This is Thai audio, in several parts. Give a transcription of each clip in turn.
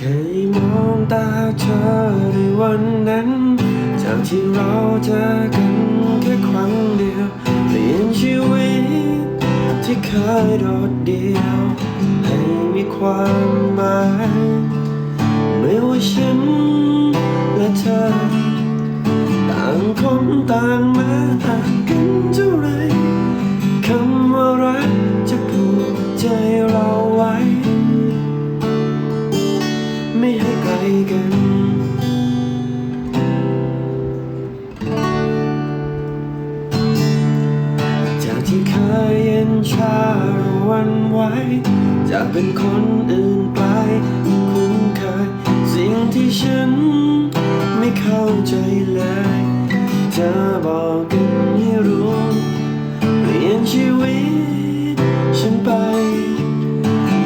เธอในวันนั้น จากที่เราเจอกันแค่ครั้งเดียวเปลี่ยนชีวิตที่เคยโดดเดี่ยว ให้มีความหมายไม่ว่าฉันและเธอ ต่างคนต่างมา กลกัน จากที่เคยเย็นชารวันไหวจากเป็นคนอื่นไปคุ้นเคยสิ่งที่ฉันไม่เข้าใจเลย เธอบอกกันให้รู้เปลี่ยนชีวิตฉันไป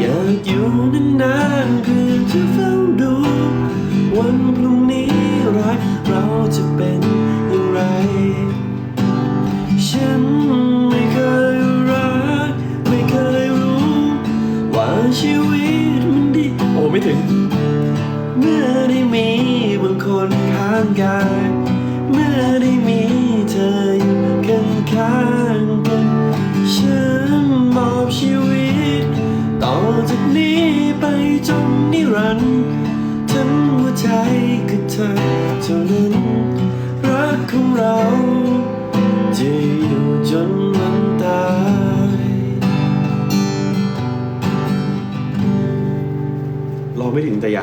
อยากอยู่นานๆเพื่อจะ ชีวิตมันดี โอ้ไม่ถึง เมื่อได้มีบางคนข้างกายเมื่อได้มีเธออยู่ข้างข้างกันฉันมอบชีวิต ต่อจากนี้ไปจนนิรันดร์ทั้งหัวใจคือเธอเท่านั้นรักของเราจะอยู่จน ไม่ถึงแต่อยาก